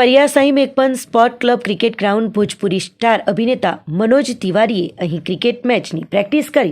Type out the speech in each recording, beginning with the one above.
એક પણ sport club cricket ground Bhojpuri star અભિનેતા મનોજ તિવારીએ અહીં ક્રિકેટ મેચની પ્રેક્ટિસ કરી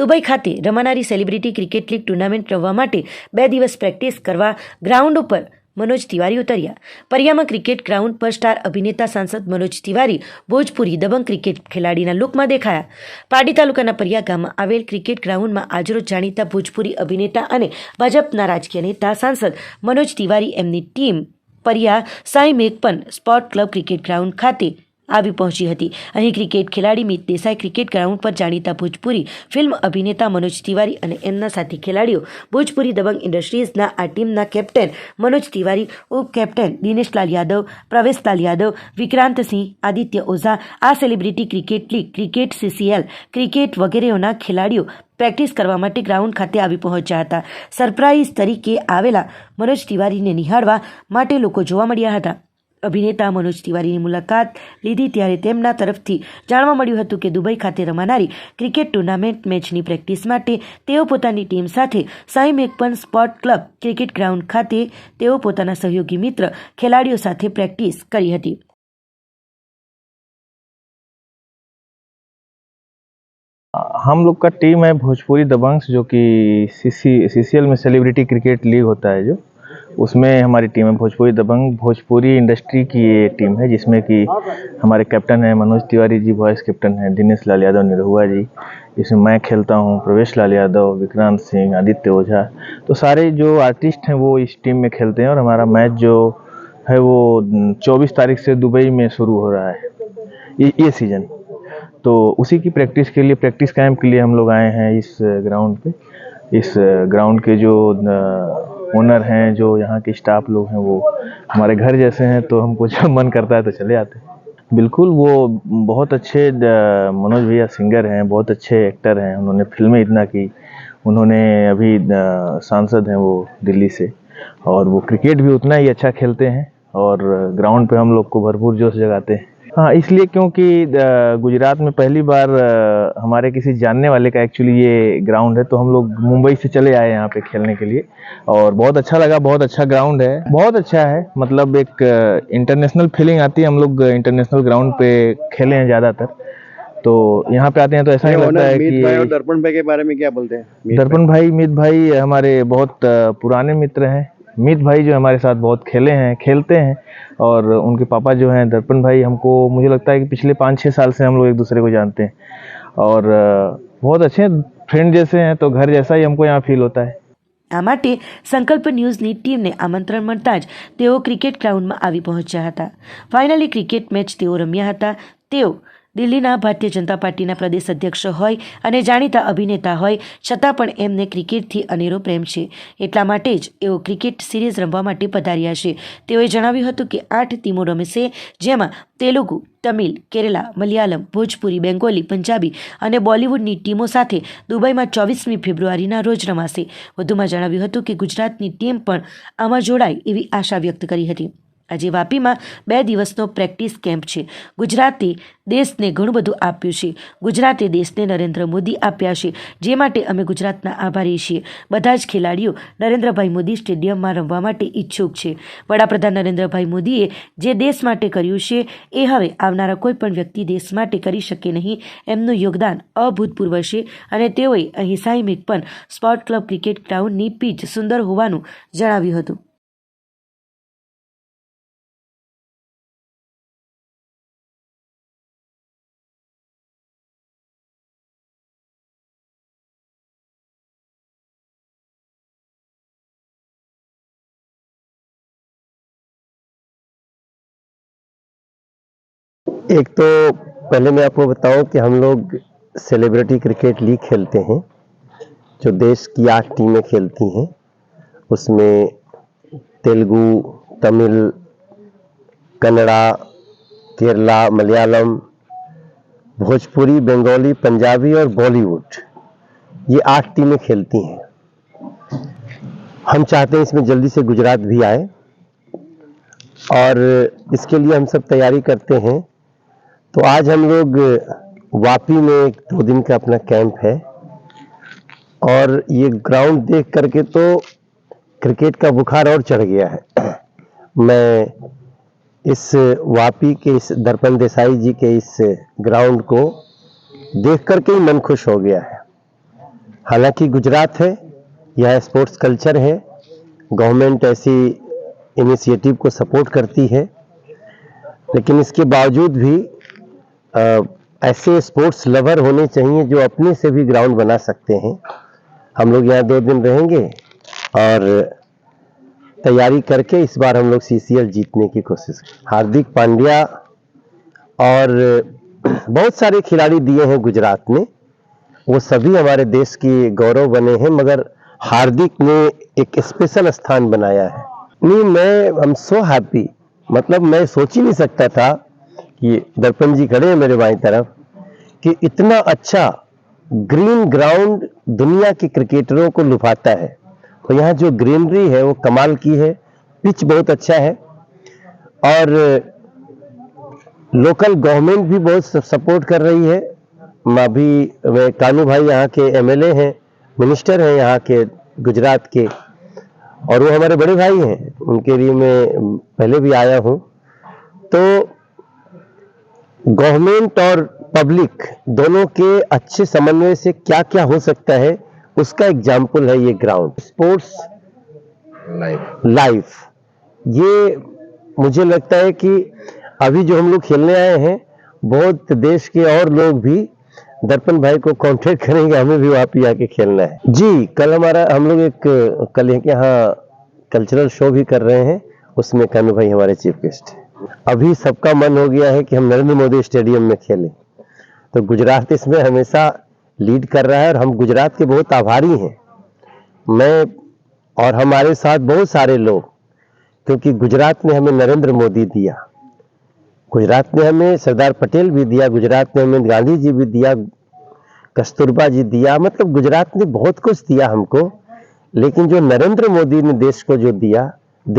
દુબઈ ખાતે રમાનારી સેલિબ્રિટી ક્રિકેટ લીગ ટુર્નામેન્ટ રમવા માટે બે દિવસ પ્રેક્ટિસ કરવા ગ્રાઉન્ડ ઉપર મનોજ તિવારી ઉતર્યા પરિયામાં ક્રિકેટ ગ્રાઉન્ડ પર સ્ટાર અભિનેતા સાંસદ મનોજ તિવારી ભોજપુરી દબંગ ક્રિકેટ ખેલાડીના લુકમાં દેખાયા પાડી તાલુકાના પરિયા ગામમાં આવેલ ક્રિકેટ ગ્રાઉન્ડમાં આજરોજ જાણીતા ભોજપુરી અભિનેતા અને ભાજપના રાજકીય નેતા સાંસદ મનોજ તિવારી એમની ટીમ परिया साई मेघपन स्पोर्ट क्लब क्रिकेट ग्राउंड खाते આવી પહોંચી હતી અહીં ક્રિકેટ ખેલાડી મિત દેસાઈ ક્રિકેટ ગ્રાઉન્ડ પર જાણીતા ભોજપુરી ફિલ્મ અભિનેતા મનોજ તિવારી અને એમના સાથે ખેલાડીઓ ભોજપુરી દબંગ ઇન્ડસ્ટ્રીઝના આ ટીમના કેપ્ટન મનોજ તિવારી ઉપકેપ્ટન દિનેશલાલ યાદવ પ્રવેશલાલ યાદવ વિક્રાંત સિંહ આદિત્ય ઓઝા આ celebrity cricket league cricket CCL cricket વગેરેઓના ખેલાડીઓ પ્રેક્ટિસ કરવા માટે ગ્રાઉન્ડ ખાતે આવી પહોંચ્યા હતા સરપ્રાઇઝ તરીકે આવેલા મનોજ તિવારીને નિહાળવા માટે લોકો જોવા મળ્યા હતા अभिनेता मनोज तिवारीની મુલાકાત લેĐi તૈયારી દેમના તરફથી જાણવા મળ્યું હતું કે દુબઈ ખાતે રમાનારી ક્રિકેટ ટુર્નામેન્ટ મેચની પ્રેક્ટિસ માટે તેઓ પોતાની ટીમ સાથે સાઇમ એકપન સ્પોટ ક્લબ ક્રિકેટ ગ્રાઉન્ડ ખાતે તેઓ પોતાના સહયોગી મિત્ર ખેલાડીઓ સાથે પ્રેક્ટિસ કરી હતી હમ લોકો કા ટીમ હે भोजपुरी दबंग्स जो कि सीसी सीसीएल में सेलिब्रिटी क्रिकेट लीग होता है जो उसमें हमारी टीम है भोजपुरी दबंग भोजपुरी इंडस्ट्री की ये टीम है जिसमें कि हमारे कैप्टन हैं मनोज तिवारी जी वॉइस कैप्टन हैं दिनेश लाल यादव निरहुआ जी इसमें मैं खेलता हूँ प्रवेश लाल यादव विक्रांत सिंह आदित्य ओझा तो सारे जो आर्टिस्ट हैं वो इस टीम में खेलते हैं और हमारा मैच जो है वो चौबीस तारीख से दुबई में शुरू हो रहा है ये, सीज़न तो उसी की प्रैक्टिस के लिए प्रैक्टिस कैंप के लिए हम लोग आए हैं इस ग्राउंड पे इस ग्राउंड के जो ओनर हैं जो यहाँ के स्टाफ लोग हैं वो हमारे घर जैसे हैं तो हमको जब मन करता है तो चले आते हैं बिल्कुल वो बहुत अच्छे मनोज भैया सिंगर हैं बहुत अच्छे एक्टर हैं उन्होंने फिल्में इतना की उन्होंने अभी सांसद हैं वो दिल्ली से और वो क्रिकेट भी उतना ही अच्छा खेलते हैं और ग्राउंड पे हम लोग को भरपूर जोश जगाते हैं हाँ इसलिए क्योंकि गुजरात में पहली बार हमारे किसी जानने वाले का एक्चुअली ये ग्राउंड है तो हम लोग मुंबई से चले आए यहाँ पे खेलने के लिए और बहुत अच्छा लगा बहुत अच्छा ग्राउंड है बहुत अच्छा है मतलब एक इंटरनेशनल फीलिंग आती है हम लोग इंटरनेशनल ग्राउंड पे खेले हैं ज़्यादातर तो यहाँ पे आते हैं तो ऐसा ही लगता है कि दर्पण भाई के बारे में क्या बोलते हैं दर्पण भाई मीत भाई हमारे बहुत पुराने मित्र हैं मीत भाई जो हमारे साथ बहुत खेले हैं खेलते हैं और उनके पापा जो हैं दर्पण भाई हमको मुझे लगता है कि पिछले पाँच छः साल से हम लोग एक दूसरे को जानते हैं और बहुत अच्छे फ्रेंड जैसे हैं तो घर जैसा ही हमको यहाँ फील होता है આ માટે સંકલ્પ ન્યૂઝની ટીમને આમંત્રણ મળતા જ તેઓ ક્રિકેટ ગ્રાઉન્ડમાં આવી પહોંચ્યા હતા ફાઇનલી ક્રિકેટ મેચ તેઓ રમ્યા હતા તેઓ દિલ્હીના ભારતીય જનતા પાર્ટીના પ્રદેશ અધ્યક્ષ હોય અને જાણીતા અભિનેતા હોય છતાં પણ એમને ક્રિકેટથી અનેરો પ્રેમ છે એટલા માટે જ એઓ ક્રિકેટ સિરીઝ રમવા માટે પધાર્યા છે તેઓએ જણાવ્યું હતું કે આઠ ટીમો રમશે જેમાં તેલુગુ તમિલ કેરલા મલયાલમ ભોજપુરી બેંગોલી પંજાબી અને બોલિવૂડની ટીમો સાથે દુબઈમાં ચોવીસમી ફેબ્રુઆરીના રોજ રમાશે વધુમાં જણાવ્યું હતું કે ગુજરાતની ટીમ પણ આમાં જોડાય એવી આશા વ્યક્ત કરી હતી આજે વાપીમાં બે દિવસનો પ્રેક્ટિસ કેમ્પ છે ગુજરાતે દેશને ઘણું બધું આપ્યું છે ગુજરાતે દેશને નરેન્દ્ર મોદી આપ્યા છે જે માટે અમે ગુજરાતના આભારી છીએ બધા જ ખેલાડીઓ નરેન્દ્રભાઈ મોદી સ્ટેડિયમમાં રમવા માટે ઈચ્છુક છે વડાપ્રધાન નરેન્દ્રભાઈ મોદીએ જે દેશ માટે કર્યું છે એ હવે આવનારા કોઈ પણ વ્યક્તિ દેશ માટે કરી શકે નહીં એમનું યોગદાન અભૂતપૂર્વ છે અને તેઓએ અહીં સાયમિક પણ સ્પોર્ટ ક્લબ ક્રિકેટ ગ્રાઉન્ડની પીચ સુંદર હોવાનું જણાવ્યું હતું एक तो पहले मैं आपको बताऊं कि हम लोग सेलिब्रिटी क्रिकेट लीग खेलते हैं जो देश की आठ टीमें खेलती हैं उसमें तेलुगु तमिल कन्नड़ा केरला मलयालम भोजपुरी बंगाली पंजाबी और बॉलीवुड ये आठ टीमें खेलती हैं हम चाहते हैं इसमें जल्दी से गुजरात भी आए और इसके लिए हम सब तैयारी करते हैं तो आज हम लोग वापी में एक दो दिन का अपना कैंप है और ये ग्राउंड देख करके तो क्रिकेट का बुखार और चढ़ गया है मैं इस वापी के इस दर्पण देसाई जी के इस ग्राउंड को देख करके ही मन खुश हो गया है हालांकि गुजरात है यह स्पोर्ट्स कल्चर है गवर्नमेंट ऐसी इनिशिएटिव को सपोर्ट करती है लेकिन इसके बावजूद भी ऐसे स्पोर्ट्स लवर होने चाहिए जो अपने से भी ग्राउंड बना सकते हैं हम लोग यहाँ दो दिन रहेंगे और तैयारी करके इस बार हम लोग सी जीतने की कोशिश हार्दिक पांड्या और बहुत सारे खिलाड़ी दिए हैं गुजरात ने वो सभी हमारे देश के गौरव बने हैं मगर हार्दिक ने एक स्पेशल स्थान बनाया है नहीं मैं आई एम सो हैप्पी मतलब मैं सोच ही नहीं सकता था ये दर्पण जी खड़े हैं मेरे बाई तरफ कि इतना अच्छा ग्रीन ग्राउंड दुनिया के क्रिकेटरों को लुभाता है और यहाँ जो ग्रीनरी है वो कमाल की है पिच बहुत अच्छा है और लोकल गवर्नमेंट भी बहुत सपोर्ट कर रही है मैं भी कानू भाई यहाँ के एमएलए हैं मिनिस्टर हैं यहाँ के गुजरात के और वो हमारे बड़े भाई हैं उनके लिए मैं पहले भी आया हूँ तो गवर्नमेंट और पब्लिक दोनों के अच्छे समन्वय से क्या क्या हो सकता है उसका एग्जाम्पल है ये ग्राउंड स्पोर्ट्स लाइफ ये मुझे लगता है कि अभी जो हम लोग खेलने आए हैं बहुत देश के और लोग भी दर्पण भाई को कॉन्टेक्ट करेंगे हमें भी वहां पे आके खेलना है जी कल हमारा हम लोग एक कल यहाँ कल्चरल शो भी कर रहे हैं उसमें कानू भाई हमारे चीफ गेस्ट है अभी सबका मन हो गया है कि हम नरेंद्र मोदी स्टेडियम में खेलें तो गुजरात इसमें हमेशा लीड कर रहा है और हम गुजरात के बहुत आभारी हैं मैं और हमारे साथ बहुत सारे लोग क्योंकि गुजरात ने हमें नरेंद्र मोदी दिया गुजरात ने हमें सरदार पटेल भी दिया गुजरात ने हमें गांधी जी भी दिया कस्तूरबा जी दिया मतलब गुजरात ने बहुत कुछ दिया हमको लेकिन जो नरेंद्र मोदी ने देश को जो दिया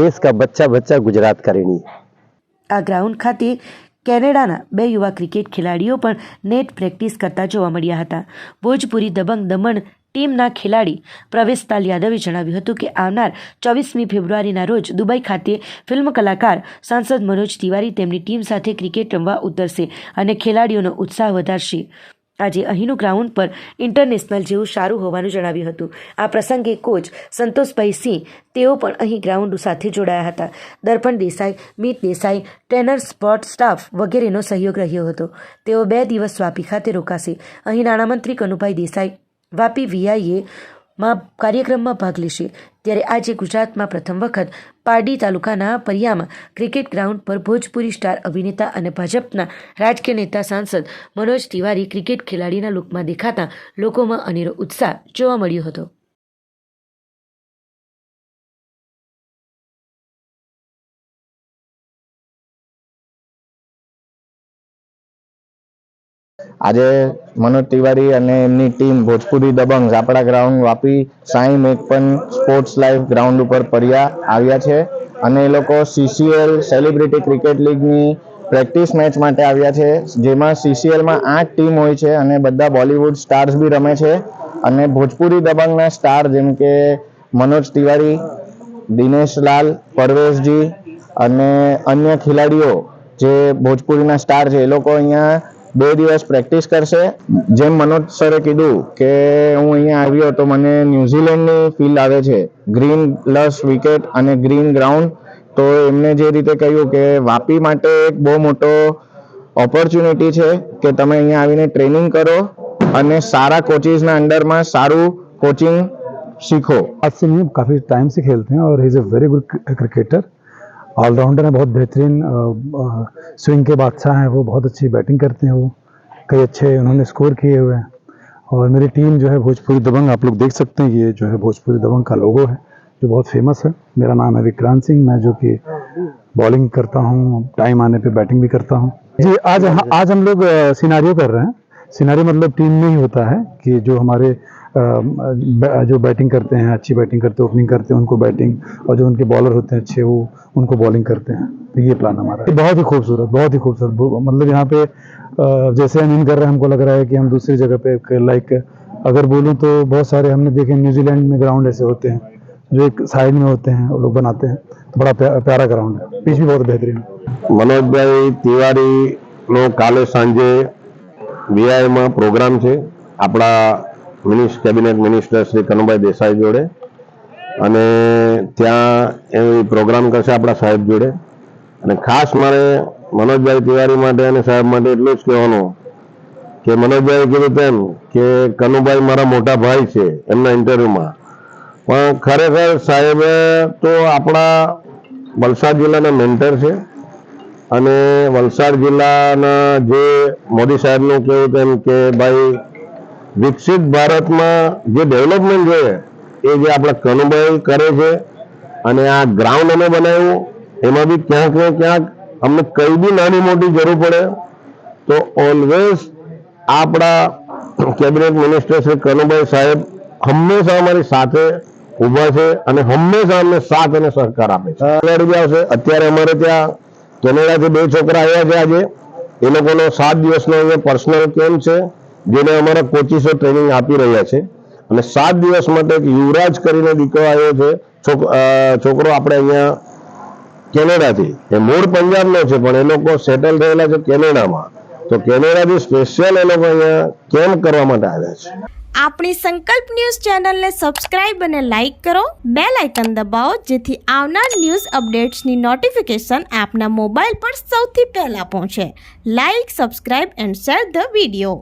देश का बच्चा बच्चा गुजरात का ऋणी है આ ગ્રાઉન્ડ ખાતે કેનેડાના બે યુવા ક્રિકેટ ખેલાડીઓ પણ નેટ પ્રેક્ટિસ કરતા જોવા મળ્યા હતા ભોજપુરી દબંગ દમણ ટીમના ખેલાડી પ્રવેશતાલ યાદવે જણાવ્યું હતું કે આવનાર ચોવીસમી ફેબ્રુઆરીના રોજ દુબઈ ખાતે ફિલ્મ કલાકાર સાંસદ મનોજ તિવારી તેમની ટીમ સાથે ક્રિકેટ રમવા ઉતરશે અને ખેલાડીઓનો ઉત્સાહ વધારશે આજે અહીંનું ગ્રાઉન્ડ પર ઇન્ટરનેશનલ જેવું સારું હોવાનું જણાવ્યું હતું આ પ્રસંગે કોચ સંતોષભાઈ સિંહ તેઓ પણ અહીં ગ્રાઉન્ડ સાથે જોડાયા હતા Darpan Desai Meet Desai trainer sport staff વગેરેનો સહયોગ રહ્યો હતો તેઓ બે દિવસ વાપી ખાતે રોકાશે અહીં નાણામંત્રી કનુભાઈ દેસાઈ વાપી વીઆઈએ માં કાર્યક્રમમાં ભાગ લેશે ત્યારે આજે ગુજરાતમાં પ્રથમ વખત પારડી તાલુકાના પરિયામાં ક્રિકેટ ગ્રાઉન્ડ પર ભોજપુરી સ્ટાર અભિનેતા અને ભાજપના રાજકીય નેતા સાંસદ મનોજ તિવારી ક્રિકેટ ખેલાડીના લુકમાં દેખાતા લોકોમાં અનેરો ઉત્સાહ જોવા મળ્યો હતો આજે મનોજ તિવારી અને એમની ટીમ ભોજપુરી દબંગ આપણા ગ્રાઉન્ડ વાપી સાઈ પણ સ્પોર્ટ્સ લાઈફ ગ્રાઉન્ડ ઉપર પર્યા આવ્યા છે અને એ લોકો સીસીએલ સેલિબ્રિટી ક્રિકેટ લીગની પ્રેક્ટિસ મેચ માટે આવ્યા છે જેમાં સીસીએલમાં આઠ ટીમ હોય છે અને બધા બોલિવૂડ સ્ટાર્સ બી રમે છે અને ભોજપુરી દબંગના સ્ટાર જેમ કે મનોજ તિવારી દિનેશ લાલ પરવેશજી અને અન્ય ખેલાડીઓ જે ભોજપુરીના સ્ટાર છે એ લોકો અહીંયા બે દિવસ પ્રેક્ટિસ કરશે જેમ મનોજ સરે કીધું કે હું અહીંયા આવ્યો તો મને ન્યુઝીલેન્ડની ફીલ આવે છે ગ્રીન લસ વિકેટ અને ગ્રીન ગ્રાઉન્ડ તો એમને જે રીતે કહ્યું કે વાપી માટે એક બહુ મોટો ઓપોર્ચ્યુનિટી છે કે તમે અહીંયા આવીને ટ્રેનિંગ કરો અને સારા કોચિસના અંડરમાં સારું કોચિંગ શીખો आज से नहीं काफ़ी टाइम से खेलते हैं और is a very good cricketer allrounder हैं बहुत बेहतरीन स्विंग के बादशाह हैं वो बहुत अच्छी बैटिंग करते हैं वो कई अच्छे उन्होंने स्कोर किए हुए हैं और मेरी टीम जो है भोजपुरी दबंग आप लोग देख सकते हैं ये जो है भोजपुरी दबंग का लोगो है जो बहुत फेमस है मेरा नाम है विक्रांत सिंह मैं जो कि बॉलिंग करता हूँ टाइम आने पर बैटिंग भी करता हूँ जी आज आज हम लोग सिनारियो कर रहे हैं सिनारी मतलब टीम में ही होता है कि जो हमारे जो बैटिंग करते हैं अच्छी बैटिंग करते हैं ओपनिंग करते हैं उनको बैटिंग और जो उनके बॉलर होते हैं अच्छे वो उनको बॉलिंग करते हैं तो ये प्लान हमारा है बहुत ही खूबसूरत बहुत ही खूबसूरत मतलब यहाँ पे जैसे हम इन कर रहे हैं हमको लग रहा है कि हम दूसरी जगह पे लाइक अगर बोलूँ तो बहुत सारे हमने देखे न्यूजीलैंड में ग्राउंड ऐसे होते हैं जो एक साइड में होते हैं वो लोग बनाते हैं तो बड़ा प्या, प्यारा ग्राउंड है पिच भी बहुत बेहतरीन मनोज भाई तिवारी નો काले સાંજે વીઆઈમાં प्रोग्राम છે अपना મિનિસ્ટ કેબિનેટ મિનિસ્ટર શ્રી કનુભાઈ દેસાઈ જોડે અને ત્યાં એ પ્રોગ્રામ કરશે આપણા સાહેબ જોડે અને ખાસ મારે મનોજભાઈ તિવારી માટે અને સાહેબ માટે એટલું જ કહેવાનું કે મનોજભાઈ કીધું તેમ કે કનુભાઈ મારા મોટા ભાઈ છે એમના ઇન્ટરવ્યુમાં પણ ખરેખર સાહેબે તો આપણા વલસાડ જિલ્લાના મેન્ટર છે અને વલસાડ જિલ્લાના જે મોદી સાહેબનું કહેવું તેમ કે ભાઈ વિકસિત ભારતમાં જે ડેવલપમેન્ટ છે એ જે આપણા કનુભાઈ કરે છે અને આ ગ્રાઉન્ડ અમે બનાવ્યું એમાં બી ક્યાંક ને ક્યાંક અમને કઈ બી નાની મોટી જરૂર પડે તો ઓલવેઝ આપણા કેબિનેટ મિનિસ્ટર શ્રી કનુભાઈ સાહેબ હંમેશા અમારી સાથે ઊભા છે અને હંમેશા અમને સાથ અને સહકાર આપે છે આવશે અત્યારે અમારે ત્યાં કેનેડાથી બે છોકરા આવ્યા છે આજે એ લોકોનો સાત દિવસનો અહીંયા પર્સનલ કેમ્પ છે જેને અમારા કોચિસો ટ્રેનિંગ આપી રહ્યા છે અને સાત દિવસ માટે એક યુવરાજ કરીને દીકરો આવ્યો છે છોકરો આપણે અહીંયા કેનેડાથી એ મૂળ પંજાબનો છે પણ એ લોકો સેટલ થયેલા છે કેનેડામાં તો કેનેડાથી સ્પેશિયલ એ લોકો અહીંયા કેમ્પ કરવા માટે આવ્યા છે આપણી સંકલ્પ ન્યૂઝ ચેનલને સબસ્ક્રાઇબ અને લાઇક કરો બે આઇકન દબાવો જેથી આવનાર ન્યૂઝ અપડેટ્સની નોટિફિકેશન આપના મોબાઈલ પર સૌથી પહેલાં પહોંચે like subscribe and share the video